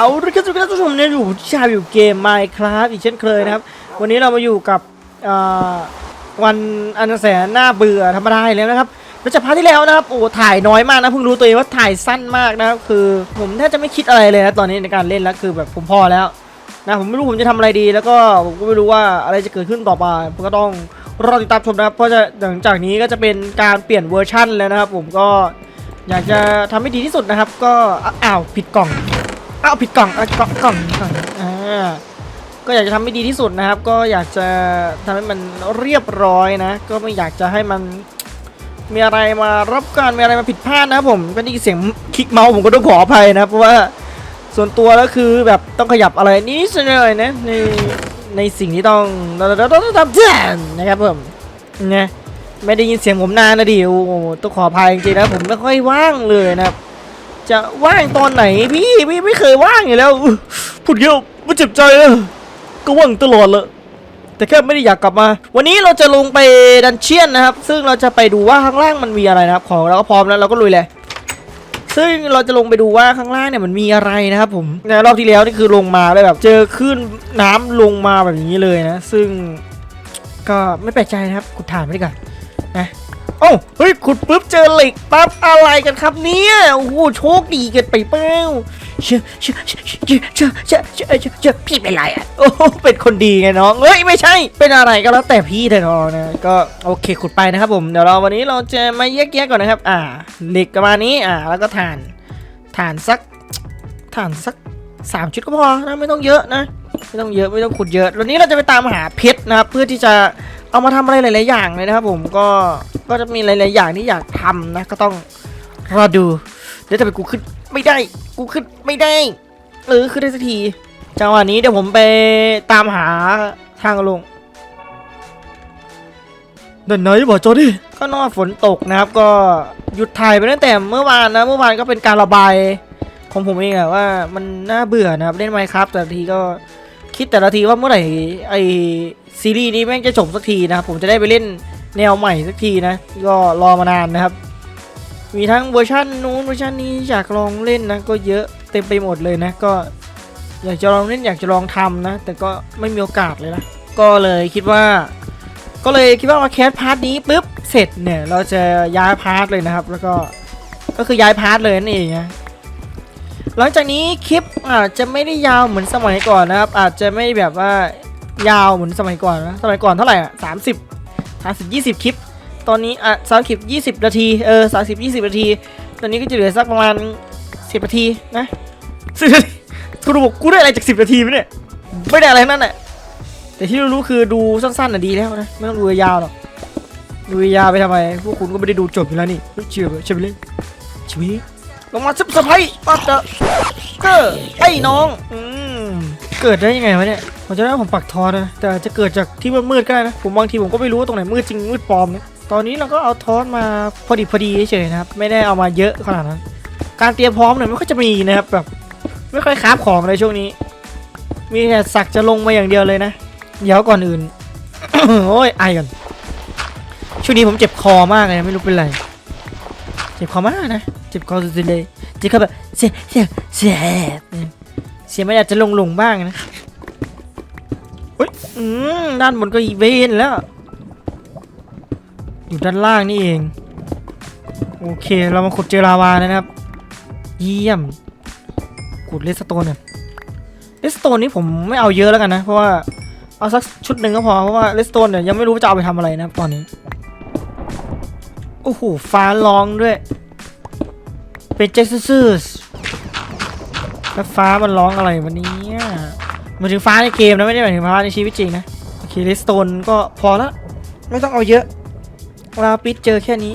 เอาละครับทุกท่านผู้ชมเนี่ยอยู่ชาอยู่เกม Minecraft อีกเช่นเคยนะครับ วันนี้เรามาอยู่กับวันอันแสนหน่าเบื่อธรรมดาแล้วนะครับแล้วจากพาร์ทที่แล้วนะครับโอ้ถ่ายน้อยมากนะเพิ่งรู้ตัวเองว่าถ่ายสั้นมากนะครับคือผมแทบจะไม่คิดอะไรเลยนะตอนนี้ในการเล่นแล้วคือแบบผมพอแล้วนะผมไม่รู้ผมจะทำอะไรดี แล้วก็ผมก็ไม่รู้ว่าอะไรจะเกิดขึ้นต่อไปผมก็ต้องรอติดตามชมนะครับเพราะจะหลังจากนี้ก็จะเป็นการเปลี่ยนเวอร์ชั่นแล้วนะครับ ผมก็อยากจะทำให้ดีที่สุดนะครับ ก็อ้าวผิดกล่อง อ้าวผิดกล่องอะกล่องกล่องกล่องอ่าก็อยากจะทำให้ดีที่สุดนะครับ ก็อยากจะทำให้มันเรียบร้อยนะ ก็ไม่อยากจะให้มันมีอะไรมารับการมีอะไรมาผิดพลาดนะครับผมก็ได้ยินเสียงคลิกเมาส์ผมก็ต้องขออภัยนะเพราะว่าส่วนตัวแล้วคือแบบต้องขยับอะไรนิดหน่อยนะในในสิ่งที่ต้องต้องต้องทำนะครับผมนะไม่ได้ยินเสียงผมนานนะดิโอ้ต้องขออภัยจริงๆนะผมไม่ค่อยว่างเลยนะครับ จะว่างตอนไหนพี่พี่ไม่เคยว่างอยู่แล้วอุ๊ยพูดเยอะมันเจ็บใจเลยก็ว่างตลอดเลยแต่แค่ไม่ได้อยากกลับมา วันนี้เราจะลงไปดันเชียนนะครับ ซึ่งเราจะไปดูว่าข้างล่างมันมีอะไรนะครับ ของเราก็พร้อมแล้วเราก็ลุยเลยซึ่งเราจะลงไปดูว่าข้างล่างเนี่ยมันมีอะไรนะครับผมในรอบที่แล้วนี่คือลงมาเลยแบบ เจอคลื่นน้ำลงมาแบบนี้เลยนะ ซึ่งก็ไม่แปลกใจนะครับขุดถานไปดีกว่านะ โอ้าเฮ้ยขุดปุ๊บเจอเหล็กปั๊บอะไรกันครับเนี่ยโอ้โหโชคดีเกินไปเปล่าเชื่อเชื่อเชื่อเชื่อเชื่อเชื่อเชื่อเชื่อพี่เป็นไรอะโอ้โหเป็นคนดีไงน้องเฮ้ยไม่ใช่ เป็นอะไรก็แล้วแต่พี่เถอะน้องนะก็โอเคขุดไปนะครับผมเดี๋ยวเราวันนี้เราจะมาแยกแยะก่อนนะครับ อ่าเหล็กประมาณนี้อ่าแล้วก็ถ่านถ่านสักถ่านสักสามชุดก็พอนะไม่ต้องเยอะนะไม่ต้องเยอะไม่ต้องขุดเยอะวันนี้เราจะไปตามหาเพชรนะครับเพื่อที่จะ เอามาทำอะไรหลาย ๆ อย่างเลยนะครับผมก็ก็จะมีหลาย ๆ อย่างที่อยากทำนะก็ต้องรอดูเดี๋ยวจะไปกูขึ้นไม่ได้ กูขึ้นไม่ได้เออขึ้นได้สักทีจังหวะนี้เดี๋ยวผมไปตามหาทางลงเดินไหนบอกโจดิก็นอกฝนตกนะครับ ก็หยุดถ่ายไปตั้งแต่เมื่อวานนะเมื่อวานก็เป็นการระบายของผมเองอะว่ามันน่าเบื่อนะครับเล่นไมครับแต่ละทีก็ คิดแต่ละทีว่าเมื่อไหร่ไอซีรีส์นี้แม่งจะจบสักทีนะครับผมจะได้ไปเล่นแนวใหม่สักทีนะ ก็รอมานานนะครับ มีทั้งเวอร์ชันนู้นเวอร์ชันนี้อยากลองเล่นนะ ก็เยอะเต็มไปหมดเลยนะ ก็อยากจะลองเล่นอยากจะลองทำนะ แต่ก็ไม่มีโอกาสเลยนะ ก็เลยคิดว่า ก็เลยคิดว่ามาแคสพาร์ทนี้ปุ๊บเสร็จเนี่ยเราจะย้ายพาร์ทเลยนะครับ แล้วก็ก็คือย้ายพาร์ทเลยนั่นเองนะ หลังจากนี้คลิปอาจจะไม่ได้ยาวเหมือนสมัยก่อนนะครับ อาจจะไม่แบบว่ายาวเหมือนสมัยก่อนนะสมัยก่อนเท่าไหร่อะสามสิบสามสิบยี่สิบคลิป ตอนนี้อะสามสิบยี่สิบนาทีเออสามสิบยี่สิบนาที ตอนนี้ก็จะเหลือสักประมาณสิบนาทีนะสิบนาทีกูบอกกูได้อะไรจากสิบนาทีไหมเนี่ยไม่ได้อะไรนั่นแหละแต่ที่รู้คือดูสั้นๆน่ะดีแล้วนะไม่ต้องดูยาวหรอกดูยาวไปทำไมพวกคุณก็ไม่ได้ดูจบอยู่แล้วนี่เฮ้ยเชื่อเชื่อไปเลยเชื่อไปเลย ลงมาซับสไพรส์ปั๊บเจอเกอร์ไอ้น้องอืมเกิดได้ยังไงวะเนี่ยผมจะได้ผมปักทอนะแต่จะเกิดจากที่มืดๆก็ได้นะผมบางทีผมก็ไม่รู้ว่าตรงไหนมืดจริงมืดปลอมนะตอนนี้เราก็เอาทอสมาพอดีพอดีเฉยๆนะครับไม่ได้เอามาเยอะขนาดนั้น การเตรียมพร้อมเนี่ยไม่ค่อยจะมีนะครับแบบไม่ค่อยคาฟของเลยช่วงนี้ มีแต่สักจะลงมาอย่างเดียวเลยนะเดี๋ยวก่อนอื่นโอ้ยไอก่อนช่วงนี้ผมเจ็บคอมากเลยไม่รู้เป็นไร เจ็บคอมากนะ เจ็บคอสุดๆเลยเจ็บคอแบบเสียเสียเสียเสียไม่อยาจจะลงลงบ้างนะเฮ้ยอืมด้านบนก็อีเวนแล้ว อยู่ด้านล่างนี่เอง โอเคเรามาขุดเจอลาวานะครับ เยี่ยมขุดเลสโตนเนี่ยเลสโตนนี้ผมไม่เอาเยอะแล้วกันนะ เพราะว่าเอาสักชุดหนึ่งก็พอเพราะว่าเลสโตนเนี่ยยังไม่รู้ว่าจะเอาไปทำอะไรนะครับตอนนี้ โอ้โหฟ้าร้องด้วย เป็นเจสซูสแล้วฟ้ามันร้องอะไรวันนี้มายถึงฟ้าในเกมนะไม่ได้หมายถึงฟ้าในชีวิตจริงนะโอเคเลสโตนก็พอละไม่ต้องเอาเยอะลาปิดเจอแค่นี้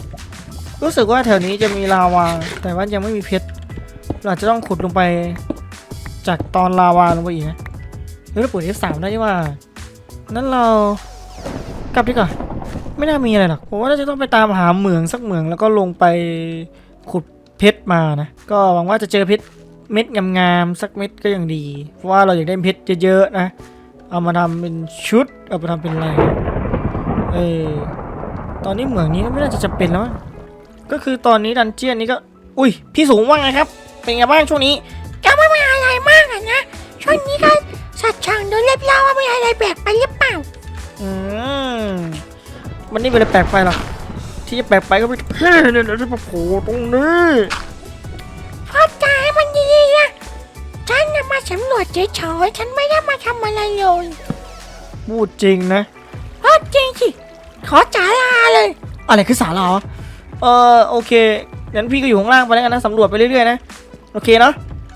รู้สึกว่าแถวนี้จะมีลาวา แต่ว่ายังไม่มีเพชรเราจะต้องขุดลงไปจากตอนลาวาลงไปอีกนะเฮ้ยเราปวด F3 ได้ที่ว่า นั้นเรากลับดีกว่าไม่น่ามีอะไรหรอกผมว่าเราจะต้องไปตามหาเหมืองสักเหมืองแล้วก็ลงไปขุด เพชรมานะ ก็หวังว่าจะเจอเพชรเม็ดงามๆสักเม็ดก็ยังดี เพราะว่าเราอยากได้เพชรเยอะๆนะ เอามาทำเป็นชุด เอามาทำเป็นอะไร เออ ตอนนี้เหมืองนี้ก็ไม่น่าจะจำเป็นแล้วมั้งก็คือตอนนี้ดันเจียนนี้ก็ อุ้ย พี่สูงว่าไงครับ เป็นไงบ้างช่วงนี้ก็ไม่เป็นอะไรมากอะนะ ช่วงนี้ก็สัตว์ช่างดูเรียบร้อยว่ามีอะไรแปลกไปหรือเปล่า อืมมันนี่เป็นอะไรแปลกไปหรอก ที่จะแปลกไปก็ไม่แค่เนี่ยนะที่มาโผล่ตรงนี้พ่อจ๋าให้มันดีๆนะฉันน่ะมาสำรวจเฉยๆฉันไม่ได้มาทำอะไรเลยพูดจริงนะพ่อจริงสิขอจ๋าลาเลย อะไรคือสาระวะเออโอเคงั้นพี่ก็อยู่ข้างล่างไปแล้วกันนะสำรวจไปเรื่อยๆนะโอเคเนาะ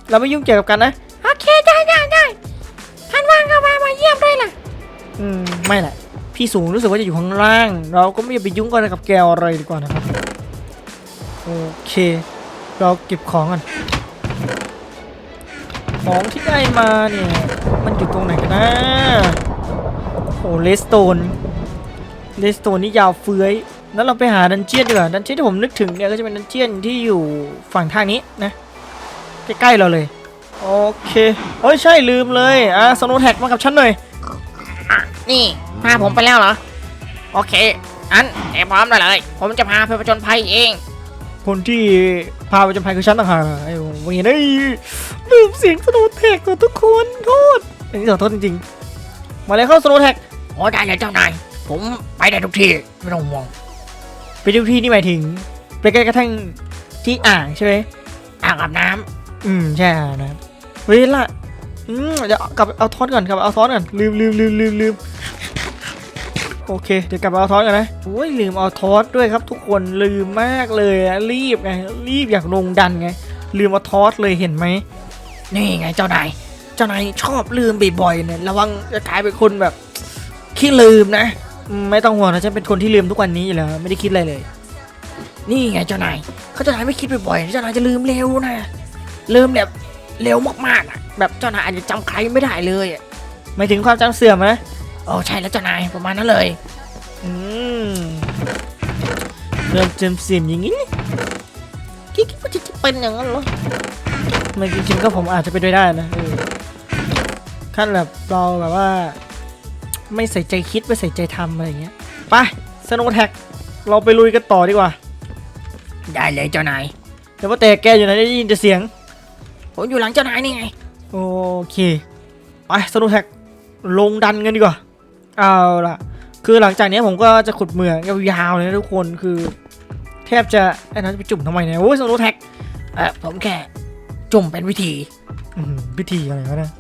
เราไม่ยุ่งเกี่ยวกับกันนะโอเคได้ได้ได้ท่านว่างก็มามาเยี่ยมด้วยล่ะ อืม ไม่แหละ พี่สูงรู้สึกว่าจะอยู่ข้างล่าง เราก็ไม่ไปยุ่งกันกับแกวอะไรดีกว่านะครับ โอเค เราเก็บของกันของที่ได้มาเนี่ย มันอยู่ตรงไหนกันนะโอ้เลสโตนเลสโตนนี่ยาวเฟื้อยแล้วเราไปหาดันเจียนดีกว่าดันเจียนที่ผมนึกถึงเนี่ยก็จะเป็นดันเจียนที่อยู่ฝั่งทางนี้นะใกล้ๆเราเลย โอเค โอ้ยใช่ลืมเลย อะสโนแท็กมากับฉันหน่อย นี่ พาผมไปแล้วเหรอ โอเคอันเตรียมพร้อมได้เลย ผมจะพาไปผจญภัยเอง คนที่พาไปจำภัยคือฉันต่างหากไอ้เวียนไอ้ยลืมเสียงสโนว์แท็กของทุกคนโทษอันนี้ขอโทษจริงๆ มาเลยเข้าสโนว์แท็กโอ้ได้เลยเจ้านาย ผมไปได้ทุกที่ไม่ต้องห่วง ไปทุกที่นี่หมายถึง ไปใกล้กระทั่งที่อ่างใช่ไหมอ่างอาบน้อืมใช่อ่างนะครับเฮ้ยละอืมเดี๋ยวกลับเอาทอสก่อนกลับเอาทอสก่อนลืมลืมลืมลืมลืม โอเค เดี๋ยวกลับเอาทอสกันนะโอ้ยลืมเอาทอสด้วยครับ ทุกคนลืมมากเลยอะรีบไงรีบอยากลงดันไง ลืมเอาทอสเลยเห็นไหมนี่ไงเจ้านายเจ้านายชอบลืมบ่อยๆเนี่ยระวังจะกลายเป็นคนแบบขี้ลืมนะ ไม่ต้องห่วงนะฉันเป็นคนที่ลืมทุกวันนี้อยู่แล้วไม่ได้คิดอะไรเลย นี่ไงเจ้านายเขาเจ้านายไม่คิดบ่อยๆเจ้านายจะลืมเร็วนะลืมแบบเร็วมากๆอะแบบเจ้านายอาจจะจำใครไม่ได้เลยอะหมายถึงความจำเสื่อมนะ อ้ใช่แล้วเจ้านายประมาณนั้นเลยอืมเริ่มจำเสื่อมอย่างนี้คิดว่าจะเป็นอย่างนั้นเหรอมันจริงๆก็ผมอาจจะไปนด้วยได้นะเออขั้นแบบเราแบบว่า ไม่ใส่ใจคิดไม่ใส่ใจทำอะไรอย่างเงี้ยไปสโนว์แท็กเราไปลุยกันต่อดีกว่า ได้เลยเจ้านายแต่ว่าแต่แกอยู่ไหนได้ยินแต่เสียง ผมอยู่หลังเจ้านายนี่ไง โอเค ไปสโนว์แท็กลงดันกันดีกว่า เอาล่ะ คือหลังจากนี้ผมก็จะขุดเหมืองยาวๆเลยนะทุกคนคือ แทบจะไอ้นั้นจะไปจุ่มทำไมเนี่ยโอ้ยสโนว์แท็กเออผมแค่จุ่มเป็นวิธีอื้อหือพิธีอะไรวะเนี่ย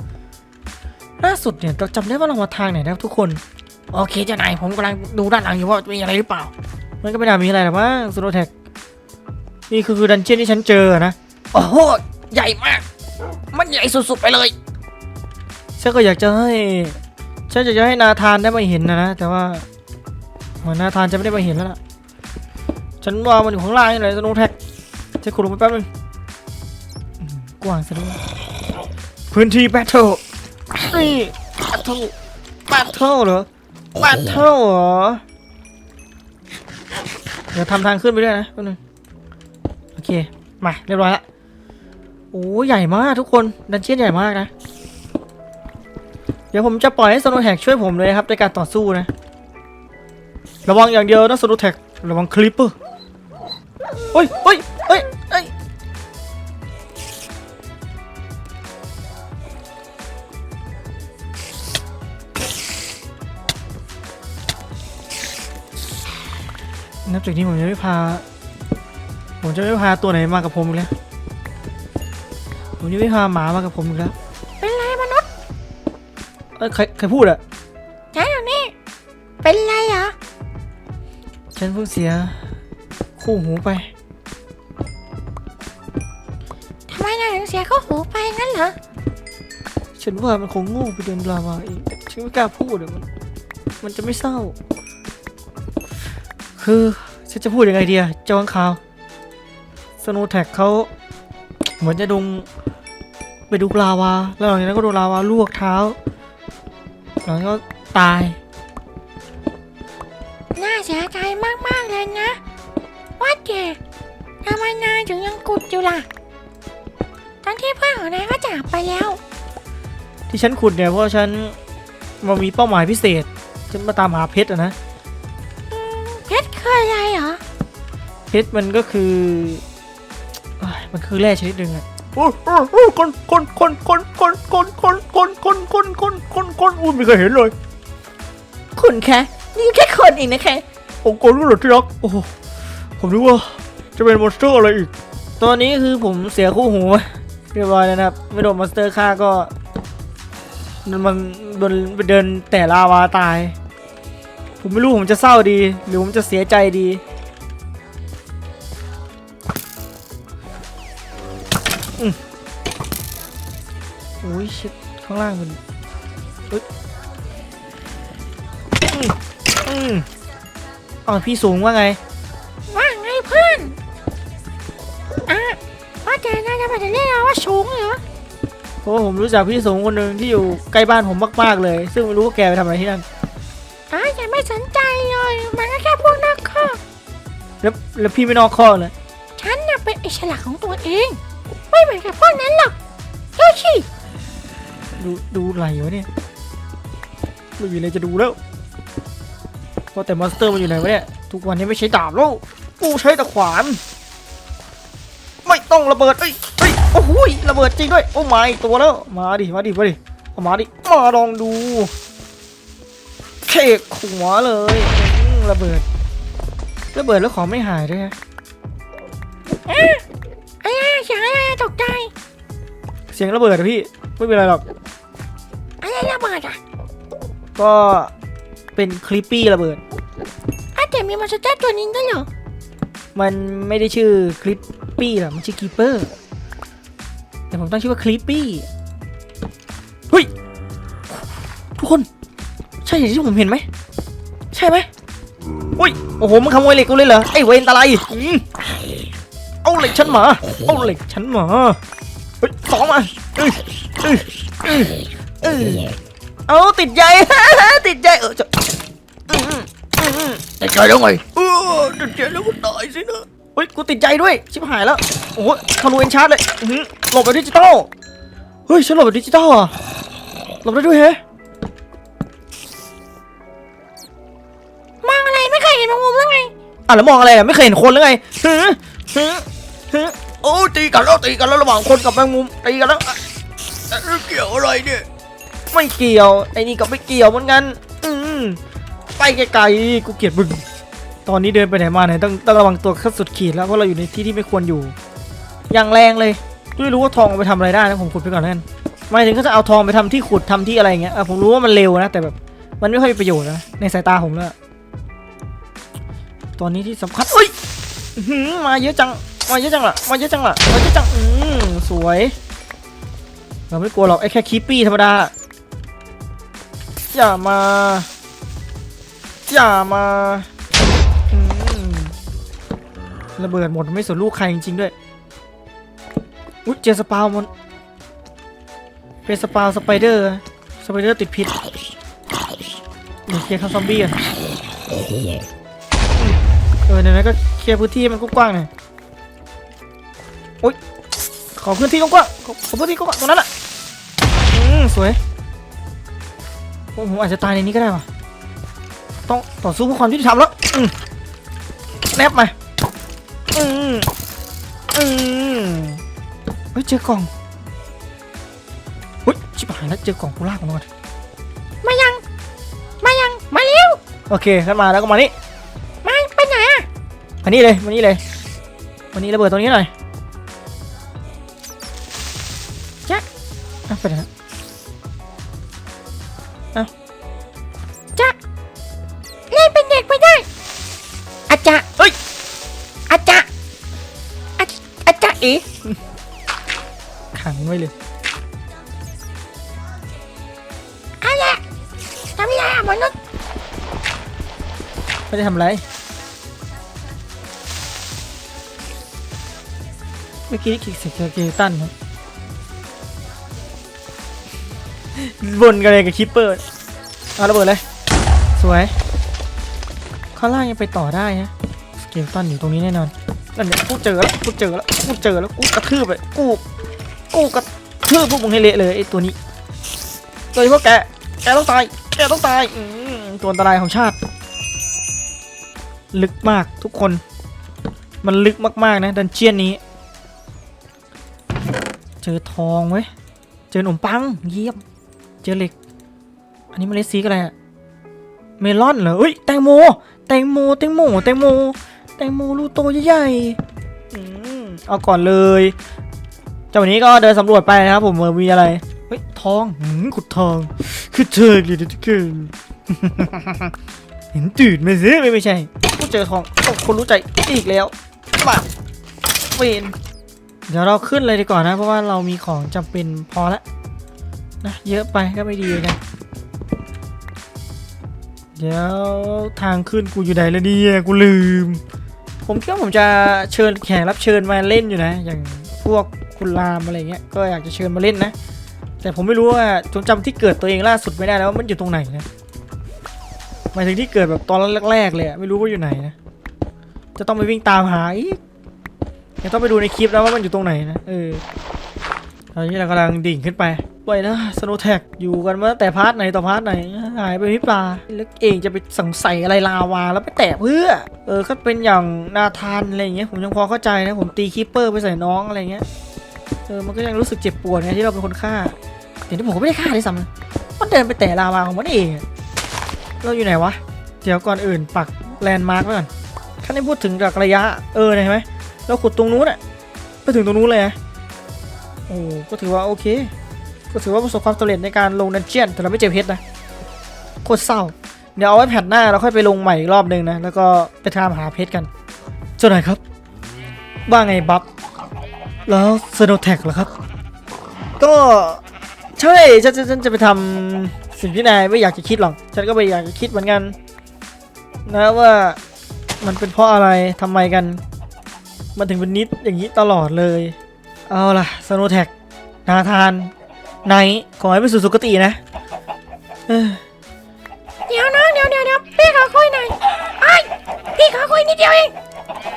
ล่าสุดเนี่ยเราจำได้ว่าเรามาทางไหนนะครับทุกคน โอเคเจ้านายผมกำลังดูด้านหลังอยู่ว่ามีอะไรหรือเปล่า มันก็ไม่น่ามีอะไรหรอกมั้งสโนว์แท็กนี่คือคือดันเจี้ยนที่ฉันเจอนะโอ้โหใหญ่มาก มันใหญ่สุดๆไปเลยฉันก็อยากจะให้ ฉันอยากจะให้นาธานได้มาเห็นนะนะแต่ว่าหัวนาธานจะไม่ได้มาเห็นแล้วล่ะฉันว่ามันอยู่ข้างล่างนี่แหละสโนว์แท็กจะขุดลงไปแป๊บนึงกว้างซะด้วยพื้นที่แบทเทิลนี่แบทเทิลแบทเทิลเหรอแบทเทิลเหรอเดี๋ยวทำทางขึ้นไปด้วยนะแป๊บนึงโอเคมาเรียบร้อยละโอ้ใหญ่มากทุกคนดันเจียนใหญ่มากนะ เดี๋ยวผมจะปล่อยให้สโนแท็กช่วยผมเลยครับในการต่อสู้นะ ระวังอย่างเดียวนะสโนแท็กระวังคลิปเปอร์เฮ้ยเฮ้ยเฮ้ยเฮ้ยนับจากนี้ผมจะไม่พา ผมจะไม่พาตัวไหนมากับผมอีกแล้วผมจะไม่พาหมามากับผมอีกแล้ว เอ้ยใครใครพูดอะฉันอยู่นี่ เป็นไรเหรอ ฉันเพิ่งเสีย คู่หูไป ทำไมนายถึงเสียเข้าหูไปงั้นเหรอ ฉันว่ามันคงโง่ไปเดินลาวาเองฉันไม่กล้าพูดอะมันมันจะไม่เศร้า คือฉันจะพูดยังไงดีอะเจ้าข้างคาวสโนแท็กเขาเหมือนจะดงไปดูลาวา แล้วหลังจากนั้นก็โดนลาวาลวกเท้าหลังจาก นั้นก็ตาย น่าเสียใจมากๆเลยนะ ว่าแต่ทำไมนายถึงยังกุดอยู่ล่ะ ทั้งที่เพื่อนของนายก็จากไปแล้ว ที่ฉันขุดเนี่ยเพราะฉันมามีเป้าหมายพิเศษ ฉันมาตามหาเพชรอะนะ เพชรคืออะไรเหรอ เพชรมันก็คือเอ้ยมันคือแร่ชนิดหนึ่งอะโอ้โอ้โอ้ คนคนคนคนคนคนคนคนคนคนคนคนคนอุ้ยไม่เคยเห็นเลย คุณคะนี่แค่คนเองนะคะองค์กรก็เหรอที่รักโอ้ผมนึกว่าจะเป็นมอนสเตอร์อะไรอีก ตอนนี้คือผมเสียคู่หูเรียบร้อยแล้วนะครับ ไม่โดนมอนสเตอร์ฆ่าก็มันมันโดนไปเดินแต่ลาวาตาย ผมไม่รู้ผมจะเศร้าดี หรือผมจะเสียใจดี อืมโอ้ยชิดข้างล่างมันเอ้ยอืมอืมอ๋อพี่สูงว่าไง ว่าไงเพื่อนอะว่าแต่นายจะมาจะเรียกเราว่าสูงเหรอ เพราะว่าผมรู้จักพี่สูงคนหนึ่งที่อยู่ใกล้บ้านผมมากๆเลย ซึ่งไม่รู้ว่าแกไปทำอะไรที่นั่นอะอย่าไม่สนใจเลย มันก็แค่พวกนักข้อแล้วแล้วพี่ไม่นอกข้อเลย ฉันน่ะเป็นอิสระของตัวเอง ไม่เหมือนกับพวกนั้นหรอกเจ้าชีดูดูอะไรวะเนี่ยไม่มีอะไรจะดูแล้วเพราะแต่มอนสเตอร์มันอยู่ไหนวะเนี่ย ทุกวันนี้ไม่ใช้ดาบแล้วกูใช้แต่ขวาน ไม่ต้องระเบิดเอ้ยเอ้ยโอ้โหระเบิดจริงด้วย โอ้มาอีกตัวแล้ว มาดิ มาดิ มาดิเอามาดิ มาลองดูเคกหัวเลยระเบิด ระเบิดแล้วของไม่หายด้วยฮะ อะไรอะเสียงอะไรอะตกใจเสียงระเบิดอะพี่ไม่เป็นไรหรอก อะไรระเบิดอะก็เป็นคลิปปี้ระเบิดอะแต่มีมอนสเตอร์ตัวนี้ด้วยเหรอมันไม่ได้ชื่อคลิปปี้หรอกมันชื่อคีเปอร์แต่ผมตั้งชื่อว่าคลิปปี้เฮ้ยทุกคน ใช่อย่างที่ผมเห็นไหมใช่ไหมอุ้ยโอ้โหมันขโมยเหล็กกูเลยเหรอไอ้เวรตะไลอืม เอาเหล็กฉันมา เอาเหล็กฉันมาเฮ้ยสองมาเอ้ยเอ้ยเอ้ยเอ้ยเอาติดใจ ติดใจเออจะอืมอืมอืมติดใจแล้วไงเออติดใจแล้วก็ตายสินะเฮ้ยกูติดใจด้วยชิบหายแล้วโอ้โหทะลุเอ็นชาร์จเลยหลบแบบดิจิตอลเฮ้ยฉันหลบแบบดิจิตอลอะหลบได้ด้วยเฮ้มองอะไรไม่เคยเห็นมองมุมแล้วไงอะแล้วมองอะไรอะไม่เคยเห็นคนหรือไงฮึฮึ โอ้ตีกันแล้วตีกันแล้วระหว่างคนกับแมงมุมตีกันแล้วอ่อะเกี่ยวอะไรเนี่ย ไม่เกี่ยวไอ้นี่ก็ไม่เกี่ยวเหมือนกันอืมไปไกลๆกูเกลียดมึงตอนนี้เดินไปไหนมาไหนต้องต้องระวังตัวขั้นสุดขีดแล้วเพราะเราอยู่ในที่ที่ไม่ควรอยู่ อย่างแรงเลยไม่รู้ว่าทองไปทำอะไรได้นะผมขุดไปก่อนแล้วกันหมายถึงก็จะเอาทองไปทำที่ขุดทำที่อะไรเงี้ยผมรู้ว่ามันเร็วนะแต่แบบมันไม่ค่อยมีประโยชน์นะในสายตาผมแล้วตอนนี้ที่สำคัญเอ้ยมาเยอะจัง มาเยอะจังล่ะมาเยอะจังล่ะมาเยอะจังอืมสวย เราไม่กลัวหรอกไอ้แค่คีปปี้ธรรมดา อย่ามา อย่ามาอืมระเบิดหมดไม่สนลูกใครจริงๆด้วย อุ๊ยเจอสปาวมันเป็นสปาวสไปเดอร์สไปเดอร์ติดพิษเดี๋ยวเคลียร์ข้างซอมบี้กันเออในนั้นก็เคลียร์พื้นที่มันกว้างๆหน่อย โอ๊ยขอพื้นที่กว้างๆขอขอพื้นที่กว้างๆตรงนั้นแหละอืมสวยผมผมอาจจะตายในนี้ก็ได้ว่ะต้องต่อสู้เพื่อความยุติธรรมแล้วอืมแนบมาอืมอืมเฮ้ยเจอกล่องเฮ้ยชิบหายแล้วเจอกล่องกูลากมันก่อนมายัง มายัง มาเร็ว โอเคขึ้นมาแล้วก็มานี่มาไปไหนอะมานี่เลยมานี่เลยมานี่ระเบิดตรงนี้หน่อย ไปไหนนะจะเล่นเป็นเด็กไม่ได้อาจจะเฮ้ยอาจจะอาอาจจะเอ๋ขังมันไว้เลยอะไรทำอะไรอะมนุษย์ไม่ได้ทำอะไรเมื่อกี้นี่คิกเสกเกตันครับ บนกันเลยกับคิปเปอร์เอาระเบิดเลย สวย ข้างล่างยังไปต่อได้ฮะสเกลตันอยู่ตรงนี้แน่นอนนั่นเนี่ยกูเจอแล้วกูเจอแล้วกูเจอแล้วกูกระทืบไปกูกูกระทืบพวกมึงให้เละเลยไอ้ตัวนี้โดยเฉพาะแกแกต้องตายแกต้องตายอืตัวอันตรายของชาติ ลึกมากทุกคน มันลึกมากๆนะดันเจียนนี้ เจอทองเว้ยเจอขนมปังเยี่ยม เจอเหล็ก อันนี้เมล็ดซีกอะไรอะเมลอนเหรอเอ้ยแตงโม แตงโม แตงโม แตงโม แตงโมลูกโตใหญ่ๆอืมเอาก่อนเลยเจ้าวันนี้ก็เดินสำรวจไปนะครับผมเออมีอะไร เฮ้ยทองหืมขุดทองคือเธอเลยทุกคนเห็นตื่นไหมาสิไม่ไม่ใช่กูเจอทองคนรู้ใจอีกแล้วบ้าเวนเดี๋ยวเราขึ้นเลยดีกว่านะ เพราะว่าเรามีของจำเป็นพอละ นะเยอะไปก็ไม่ดีนะเดี๋ยวทางขึ้นกูอยู่ไหนแล้วเนี่ยกูลืม ผมคิดว่าผมจะเชิญแขกรับเชิญมาเล่นอยู่นะ อย่างพวกคุณรามอะไรเงี้ยก็อยากจะเชิญมาเล่นนะ แต่ผมไม่รู้ว่าจงจำที่เกิดตัวเองล่าสุดไม่ได้แล้วว่ามันอยู่ตรงไหนนะหมายถึงที่เกิดแบบตอนแรกๆเลยไม่รู้ว่าอยู่ไหนนะจะต้องไปวิ่งตามหาอีกเดี๋ยวต้องไปดูในคลิปแล้วว่ามันอยู่ตรงไหนนะเออตอนนี้เรากำลังดิ่งขึ้นไป ไปนะสโนแท็กอยู่กันมาแต่พาร์ทไหนต่อพาร์ทไหนหายไปพริบตาแล้วเองจะไปสงสัยอะไรลาวาแล้วไปแตะเพื่อ เออก็เป็นอย่างนาธานอะไรอย่างเงี้ยผมยังพอเข้าใจนะผมตีคีปเปอร์ไปใส่น้องอะไรเงี้ยเออมันก็ยังรู้สึกเจ็บปวดไงที่เราเป็นคนฆ่าแต่ที่ผมก็ไม่ได้ฆ่าด้วยซ้ำนะมันเดินไปแตะลาวาของมันเองเราอยู่ไหนวะเดี๋ยวก่อนอื่นปักแลนด์มาร์กไว้ก่อนถ้าได้พูดถึงจากระยะเออนี่ยเห็นไหมเราขุดตรงนู้นอะไปถึงตรงนู้นเลยนะโอ้ก็ถือว่าโอเค ก็ถือว่าประสบความสำเร็จในการลงดันเจียน แต่เราไม่เจอเพชรนะ โคตรเศร้า เดี๋ยวเอาไว้แผ่นหน้าเราค่อยไปลงใหม่อีกรอบหนึ่งนะ แล้วก็ไปตามหาเพชรกันเจ้านายครับ ว่าไงบัฟแล้วเซโนแท็กเหรอครับ ก็ใช่ฉันฉันฉันจะไปทำสิ่งที่นายไม่อยากจะคิดหรอก ฉันก็ไม่อยากจะคิดเหมือนกัน นะว่ามันเป็นเพราะอะไรทำไมกัน มันถึงเป็นนิดอย่างนี้ตลอดเลย เอาล่ะสโนแท็กนาธาน ไนท์ขอให้ไปสู่สุคตินะเอ้ยเดี๋ยวนะเดี๋ยวเดี๋ยวเดี๋ยวพี่ขอคุยหน่อยไอ้ยพี่ขอคุยนิดเดียวเอง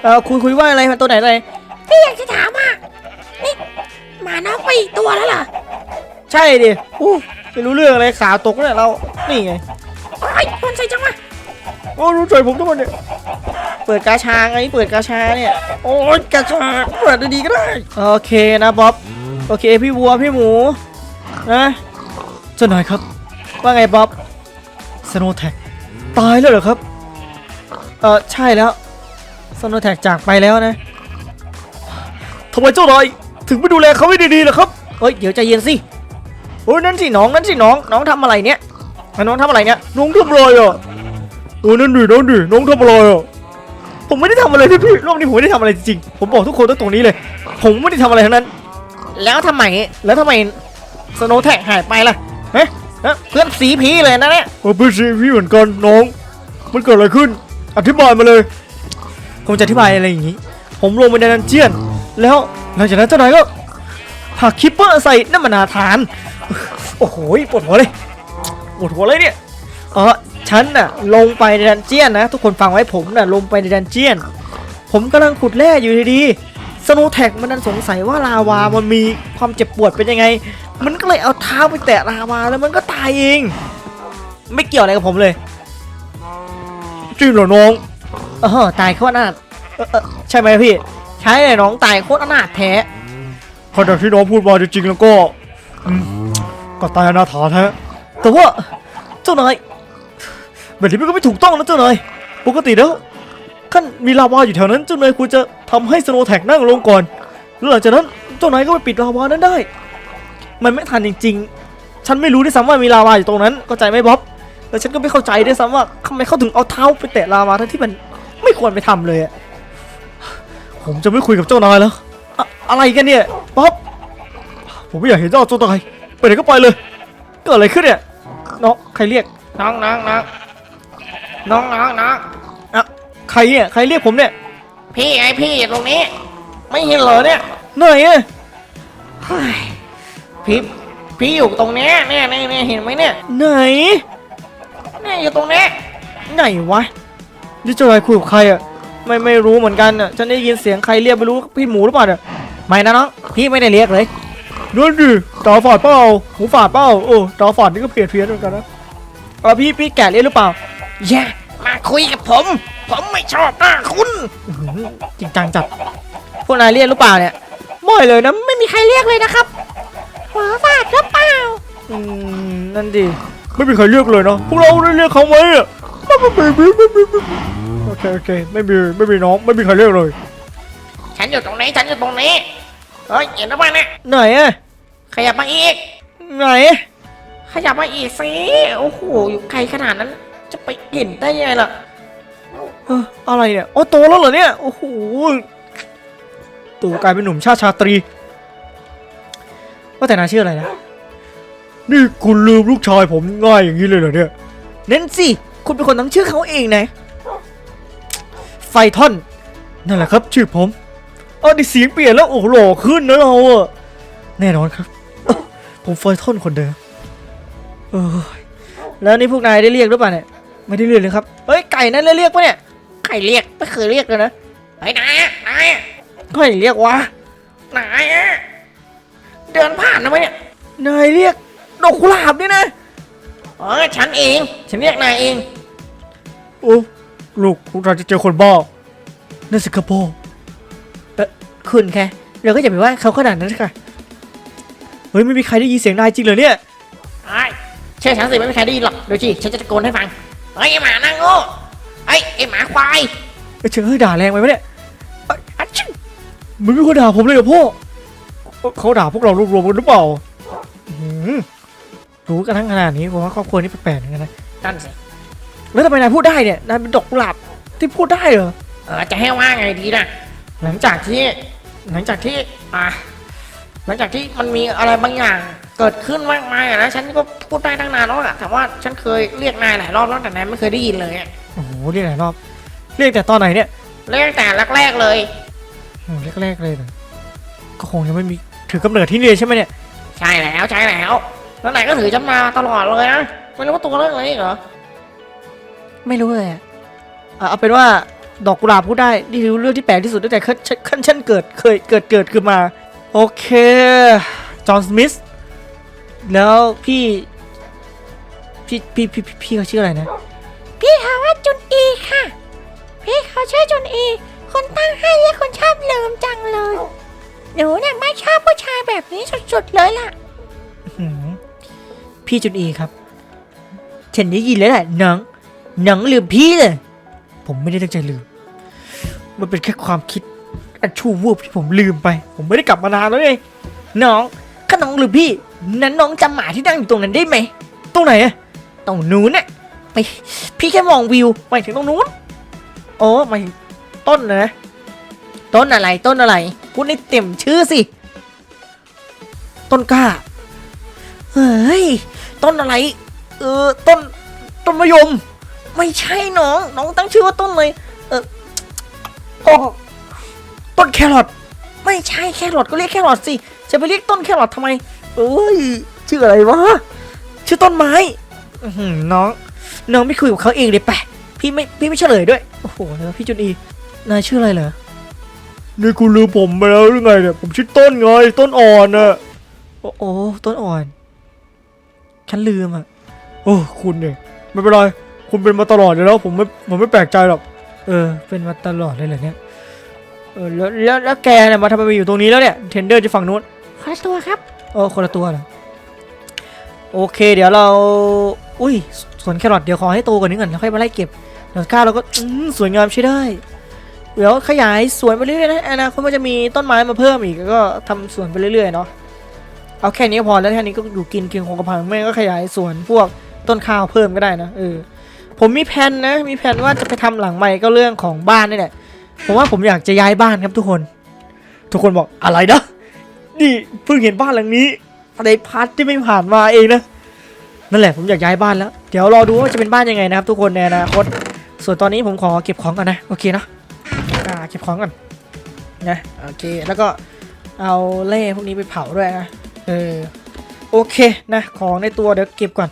เอาคุยคุยว่าอะไรมาตัวไหนอะไรพี่อยากจะถามว่านี่หมาน้องไปอีกตัวแล้วเหรอใช่ดิอู้ไม่รู้เรื่องอะไรขาตกเนี่ยเรานี่ไงไอ้ยมันใส่จังวะโอ้รู้ใจผมทุกคนเนี่ยเปิดกาชาไงเปิดกาชาเนี่ยโอ้ยกาชาเปิดดีๆก็ได้โอเคนะบ๊อบโอเคพี่วัวพี่หมู นะเจ้านายครับ ว่าไงบ๊อบสโนแท็กตายแล้วเหรอครับ เออใช่แล้วสโนแท็กจากไปแล้วนะทำไมเจ้านายถึงไม่ดูแลเขาให้ดีๆล่ะครับเฮ้ยเดี๋ยวใจเย็นสิโอ้ยนั่นสิน้องนั่นสิน้องน้องทำอะไรเนี่ยอะน้องทำอะไรเนี่ยน้องทำอะไรอะเออนั่นดินั่นดิน้องทำอะไรอะผมไม่ได้ทำอะไรพี่พี่รอบนี้ผมไม่ได้ทำอะไรจริงๆผมบอกทุกคนตรงนี้เลย ผมไม่ได้ทำอะไรทั้งนั้น แล้วทำไมแล้วทำไม สโนแท็กหายไปล่ะฮะฮะเพื่อนสีพีเลยนะเนี่ยเออเพื่อนสีพีเหมือนกันน้อง มันเกิดอะไรขึ้น อธิบายมาเลย ผมจะอธิบายอะไรอย่างนี้ ผมลงไปในดันเจียน แล้วหลังจากนั้นเจ้านายก็ผักคิปเปอร์ใส่น้ำมันนาทาน โอ้โหปวดหัวเลยปวดหัวเลยเนี่ยเออฉันน่ะลงไปในดันเจียนนะ ทุกคนฟังไว้ผมน่ะลงไปในดันเจียน ผมกำลังขุดแร่อยู่ดีๆสโนแท็กมันนั้นสงสัยว่าลาวามันมีความเจ็บปวดเป็นยังไง มันก็เลยเอาเท้าไปแตะลาวาแล้วมันก็ตายเอง ไม่เกี่ยวอะไรกับผมเลยจริงเหรอน้องเออตายโคตรอนาถเออเออใช่ไหมพี่ ใช่เลยน้องตายโคตรอนาถแท้พอจากที่น้องพูดมาจริงๆแล้วก็อืมก็ตายอนาถาแท้แต่ว่าเจ้านายแบบนี้มันก็ไม่ถูกต้องนะเจ้านายปกติแล้วขั้นมีลาวาอยู่แถวนั้นเจ้านายควรจะทำให้สโนว์แท็กนั่งลงก่อนแล้วหลังจากนั้นเจ้านายก็ไปปิดลาวานั้นได้ มันไม่ทันจริง ๆ ฉันไม่รู้ด้วยซ้ำว่ามีลาวาอยู่ตรงนั้นเข้าใจไหมบ๊อบแล้วฉันก็ไม่เข้าใจด้วยซ้ำว่าทำไมเขาถึงเอาเท้าไปแตะลาวาทั้งที่มันไม่ควรไปทำเลยอะผมจะไม่คุยกับเจ้านายแล้วอะอะไรกันเนี่ยบ๊อบผมไม่อยากเห็นเจ้าเจ้านายไปไหนก็ไปเลยเกิดอะไรขึ้นเนี่ยน้องใครเรียกน้องน้องน้องน้องน้องน้องอะใครเนี่ยใครเรียกผมเนี่ยพี่ไอพี่อยู่ตรงนี้ ไม่เห็นเหรอเนี่ยไหนอะเฮ้ย พี่พี่อยู่ตรงเนี้ยเนี่ยเนี่ยเนี่ยเห็นไหมเนี่ยไหน เนี่ยอยู่ตรงเนี้ยไหนวะนี่เจ้านายคุยกับใครอะไม่ไม่รู้เหมือนกันอะฉันได้ยินเสียงใครเรียกไม่รู้พี่หมูหรือเปล่าเนี่ยไม่นะน้องพี่ไม่ได้เรียกเลยนั่นดิตาฝาดเปล่าหูฝาดเปล่าโอ้ตาฝาดนี่ก็เพี้ยนเพี้ยนเหมือนกันนะเออพี่พี่แกะเรียกหรือเปล่าอย่ามาคุยกับผม ผมไม่ชอบหน้าคุณอื้อหือจริงจังจัดพวกนายเรียกหรือเปล่าเนี่ยโมไม่เลยนะไม่มีใครเรียกเลยนะครับ นั่นดิไม่มีใครเรียกเลยเนาะพวกเราได้เรียกเขาไหมอะไม่ม่ไม่ม่ไม่ม่โอเคโอเคไม่มีไม่มีน้องไม่มีใครเรียกเลย ฉันอยู่ตรงนี้ฉันอยู่ตรงนี้เฮ้ยเห็นหรือเปล่าเนี่ยไหนอะขยับมาอีก ไหน ขยับมาอีกสิโอ้โหอยู่ไกลขนาดนั้น จะไปเห็นได้ยังไงล่ะเอออะไรเนี่ยโอ้โตแล้วเหรอเนี่ยโอ้โหตัวกลายเป็นหนุ่มชาติชาตรีว่าแต่นาชื่ออะไรนะ นี่คุณลืมลูกชายผมง่ายอย่างนี้เลยเหรอเนี่ย นั่นสิ คุณเป็นคนตั้งชื่อเขาเองนะ ไฟทอน นั่นแหละครับชื่อผมเออดิเสียงเปลี่ยนแล้วโอ้โหหล่อขึ้นนะเราอะแน่นอนครับเอ้อผมไฟทอนคนเดิมเออแล้วนี่พวกนายได้เรียกหรือเปล่าเนี่ย ไม่ได้เรียกเลยครับ เฮ้ยไก่นั่นเรียกปะเนี่ยใครเรียกไม่เคยเรียกเลยนะเฮ้ยนายอะนายอะใครเรียกวะนายอะเดินผ่านนะไหมเนี่ย นายเรียก ดอกกุหลาบเนี่ยนะ เออฉันเอง ฉันเรียกนายเอง โอ้ลูกพวกเราจะเจอคนบ้านั่นสิครับพ่อเออคุณแค่เราก็อย่าไปว่าเขาขนาดนั้นค่ะ เฮ้ยไม่มีใครได้ยินเสียงนายจริงเหรอเนี่ย ไอ้เชื่อฉันสิไม่มีใครได้ยินหรอกดูสิฉันจะตะโกนให้ฟังเฮ้ยไอหมานั่งโง่ไอ้ยไอหมาควายเอ้ยเจอเฮ้ยด่าแรงไปไหมเนี่ยอัชชิมันไม่คนด่าผมเลยเหรอพ่อเอ้าเขาด่าพวกเรารวมๆกันหรือเปล่าอื้อหือ รู้กันทั้งขนาดนี้ผมว่าครอบครัวนี้แปลกๆเหมือนกันนะนั่นสิแล้วทำไมนายพูดได้เนี่ยนายเป็นดอกกุหลาบที่พูดได้เหรอเออจะให้ว่าไงดีนะหลังจากที่หลังจากที่อะหลังจากที่มันมีอะไรบางอย่างเกิดขึ้นมากมายอะนะฉันก็พูดได้ตั้งนานแล้วอะแต่ว่าฉันเคยเรียกนายหลายรอบแล้วแต่นายไม่เคยได้ยินเลยอะโอ้โหเรียกหลายรอบ เรียกแต่ตอนไหนเนี่ยเรียกแต่แรกๆเลยอืมแรกๆเลยนะก็คงยังไม่มีถือกำเนิดที่นี่เลยใช่ไหมเนี่ย ใช่แล้วใช่แล้ว แล้วนายก็ถือฉันมาตลอดเลยนะ ไม่รู้ว่าตัวเรื่องอะไรอีกเหรอ ไม่รู้เลยอะอะเอาเป็นว่าดอกกุหลาบพูดได้ นี่คือเรื่องที่แปลกที่สุดตั้งแต่ขั้นขั้นชั้นเกิดเคยเกิดเกิดขึ้นมา โอเค จอห์นสมิธ แล้วพี่ พี่พี่พี่พี่พี่เขาชื่ออะไรนะ พี่เขาว่าจุนอีค่ะ พี่เขาชื่อจุนอี คนตั้งให้เรียกคนชอบลืมจังเลย หนูเนี่ยไม่ชอบผู้ชายแบบนี้สุดๆเลยล่ะหืม พี่จุนอีครับ ฉันได้ยินแล้วแหละน้องน้องลืมพี่เลยผมไม่ได้ตั้งใจลืม มันเป็นแค่ความคิดอันชูวูบที่ผมลืมไป ผมไม่ได้กลับมานานแล้วไงน้องถ้าน้องลืมพี่ นั้นน้องจำหมาที่นั่งอยู่ตรงนั้นได้ไหม ตรงไหนอะตรงนู้นน่ะไปพี่แค่มองวิวไปถึงตรงนู้นโอ้หมายถึงต้นนะ ต้นอะไรต้นอะไรพูดในเต็มชื่อสิ ต้นกล้า เฮ้ย ต้นอะไร เออ ต้น ต้นมะยม ไม่ใช่น้อง น้องตั้งชื่อว่าต้นเลย เออโอ้ต้นแครอท ไม่ใช่แครอทก็เรียกแครอทสิ จะไปเรียกต้นแครอททำไมเอ้ย ชื่ออะไรวะ ชื่อต้นไม้อื้อหือน้อง น้องไม่คุยกับเขาเองเลยไปะพี่ไม่ พี่ไม่เฉลยด้วย โอ้โหแล้วพี่จุนอี นายชื่ออะไรเหรอ นี่คุณลืมผมไปแล้วหรือไงเนี่ย ผมชื่อต้นไง ต้นอ่อนน่ะโอ้โอ้ต้นอ่อน ฉันลืมอะ โอ้คุณเนี่ยไม่เป็นไรคุณเป็นมาตลอดอยู่แล้ว ผมไม่ผมไม่แปลกใจหรอกเออ เป็นมาตลอดเลยเหรอเนี่ยเออแล้วแล้วแล้วแกเนี่ยมาทำไมมาอยู่ตรงนี้แล้วเนี่ยเทนเดอร์จะฝั่งนู้นขอตัวครับเออคนละตัวเหรอโอเค เดี๋ยวเรา อุ้ยสวนแครอทเดี๋ยวขอให้โตกว่านี้ก่อนแล้วค่อยมาไล่เก็บเดี๋ยวก้าวเราก็อืมสวยงามใช้ได้ เดี๋ยวขยายสวนไปเรื่อยๆนะอนาคตมันจะมีต้นไม้มาเพิ่มอีกแล้วก็ทำสวนไปเรื่อยๆเนาะ เอาแค่นี้พอแล้วแค่นี้ก็อยู่กินกินคงกระพังไม่ก็ขยายสวนพวกต้นข้าวเพิ่มก็ได้นะเออผมมีแผนนะมีแผนว่าจะไปทำหลังใหม่ก็เรื่องของบ้านนี่แหละผมว่าผมอยากจะย้ายบ้านครับทุกคน ทุกคนบอกอะไรนะนี่เพิ่งเห็นบ้านหลังนี้ในพาร์ทที่ไม่ผ่านมาเองนะนั่นแหละผมอยากย้ายบ้านแล้ว เดี๋ยวรอดูว่าจะเป็นบ้านยังไงนะครับ ทุกคนในอนาคตส่วนตอนนี้ผมขอเก็บของก่อนนะโอเคนะอ่าเก็บของก่อนนะโอเคแล้วก็เอาเล่พวกนี้ไปเผาด้วยนะ เออโอเคนะของในตัวเดี๋ยวเก็บก่อน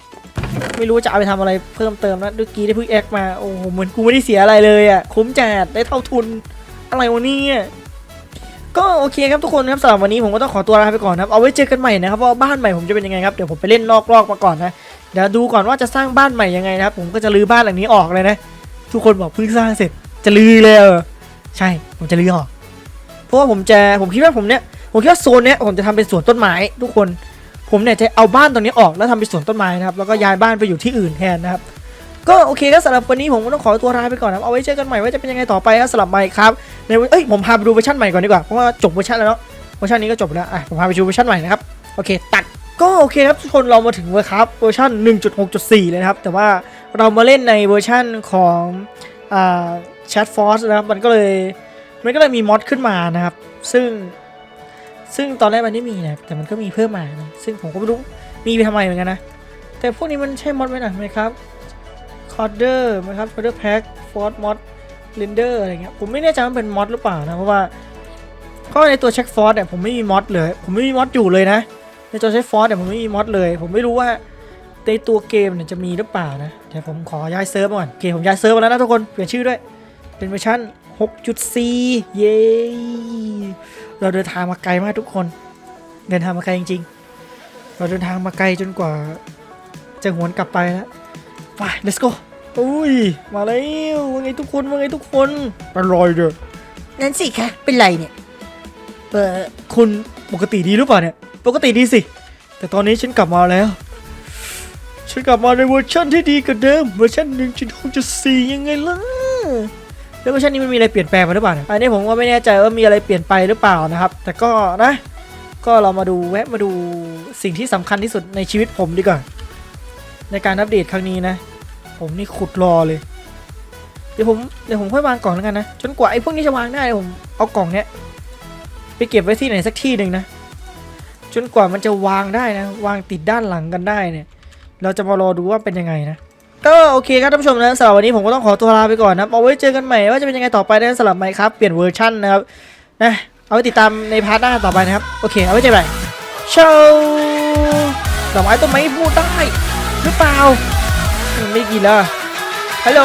ไม่รู้จะเอาไปทำอะไรเพิ่มเติมนะเมื่อกี้ได้พิ่งแอคมาโอ้โหเหมือนกูไม่ได้เสียอะไรเลยอะคุ้มจัดได้เท่าทุนอะไรวะเนี่ยก็โอเคครับทุกคนครับสำหรับวันนี้ผมก็ต้องขอตัวลาไปก่อนนะครับเอาไว้เจอกันใหม่นะครับว่าบ้านใหม่ผมจะเป็นยังไงครับเดี๋ยวผมไปเล่นนอกรอบมาก่อนนะเดี๋ยวดูก่อนว่าจะสร้างบ้านใหม่ยังไงนะครับผมก็จะรื้อบ้านหลังนี้ออกเลยนะ ทุกคนบอกเพิ่งสร้างเสร็จจะรื้อเลยเออใช่ผมจะรื้อออก เพราะว่าผมจะผมคิดว่าผมเนี้ย ผมคิดว่าโซนเนี้ยผมจะทำเป็นสวนต้นไม้ทุกคน ผมเนี่ยจะเอาบ้านตรงนี้ออกแล้วทำเป็นสวนต้นไม้นะครับ แล้วก็ย้ายบ้านไปอยู่ที่อื่นแทนนะครับ ก็โอเคครับสำหรับวันนี้ผมก็ต้องขอตัวลาไปก่อนนะเอาไว้เจอกันใหม่ว่าจะเป็นยังไงต่อไปครับสำหรับไมค์ครับในวันเอ้ยผมพาไปดูเวอร์ชันใหม่ก่อนดีกว่า เพราะว่าจบเวอร์ชันแล้วเนาะ เวอร์ชันนี้ก็จบแล้ว อะผมพาไปดูเวอร์ชันใหม่นะครับ โอเค ตัด ก็โอเคครับทุกคนเรามาถึงเวอร์ครับเวอร์ชัน1.6.4 เลยนะครับ แต่ว่าเรามาเล่นในเวอร์ชันของอ่าแชทฟอร์สนะครับ มันก็เลย มันก็เลยมีมอดขึ้นมานะครับ ซึ่ง ซึ่งตอนแรกมันไม่มีนะแต่มันก็มีเพิ่มมานะซึ่งผมก็ไม่รู้มีไปทำไมเหมือนกันนะ แต่พวกนี้มันใช่มอดไหมนะไหมครับคอร์เดอร์ไหมครับคอร์เดอร์แพ็กฟอร์ดมอดเรนเดอร์อะไรเงี้ยผมไม่แน่ใจว่ามันเป็นมอดหรือเปล่านะเพราะว่าก็ในตัวเช็คฟอร์ดเนี่ยผมไม่มีมอดเลย ผมไม่มีมอดอยู่เลยนะในตัวเช็คฟอร์ดเนี่ยผมไม่มีมอดเลย ผมไม่รู้ว่าในตัวเกมเนี่ยจะมีหรือเปล่านะเดี๋ยวผมขอย้ายเซิร์ฟก่อนเกมผมย้ายเซิร์ฟมาแล้วนะทุกคนเปลี่ยนชื่อด้วยเป็นเวอร์ชัน6.4 เย้ เราเดินทางมาไกลมากทุกคน เดินทางมาไกลจริง ๆ เราเดินทางมาไกลจนกว่า จะหวนกลับไปแล้วไป let's go อุ้ย มาแล้วว่าไงทุกคนว่าไงทุกคนอร่อยเด้อนั่นสิคะเป็นไรเนี่ยเออคุณปกติดีหรือเปล่าเนี่ย ปกติดีสิ แต่ตอนนี้ฉันกลับมาแล้ว ฉันกลับมาในเวอร์ชันที่ดีกว่าเดิม เวอร์ชัน1.6.4ยังไงล่ะ แล้วเวอร์ชันนี้มันมีอะไรเปลี่ยนแปลงไปหรือเปล่าเนี่ยอันนี้ผมก็ไม่แน่ใจว่ามีอะไรเปลี่ยนไปหรือเปล่านะครับ แต่ก็นะ ก็เรามาดูแวะมาดูสิ่งที่สำคัญที่สุดในชีวิตผมดีกว่าในการอัปเดตครั้งนี้นะ ผมนี่ขุดรอเลย เดี๋ยวผมเดี๋ยวผมค่อยวางกล่องแล้วกันนะ จนกว่าไอ้พวกนี้จะวางได้ผมเอากล่องเนี้ยไปเก็บไว้ที่ไหนสักที่หนึ่งนะ จนกว่ามันจะวางได้นะ วางติดด้านหลังกันได้เนี่ย เราจะมารอดูว่าเป็นยังไงนะ ก็โอเคครับท่านผู้ชมนะสำหรับวันนี้ผมก็ต้องขอตัวลาไปก่อนนะบเอาไว้เจอกันใหม่ว่าจะเป็นยังไงต่อไปนะสำหรับไมค์ครับเปลี่ยนเวอร์ชันนะครับนะเอาไว้ติดตามในพาร์ทหน้าต่อไปนะครับ โอเค เอาไว้เจอกันใหม่เชาดอกไม้ต้นไม้พูดได้หรือเปล่าไม่กินแล้วฮัลโหล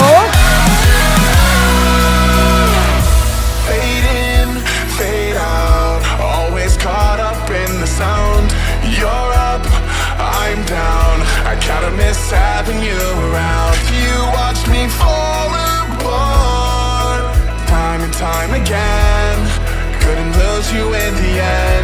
you in the end.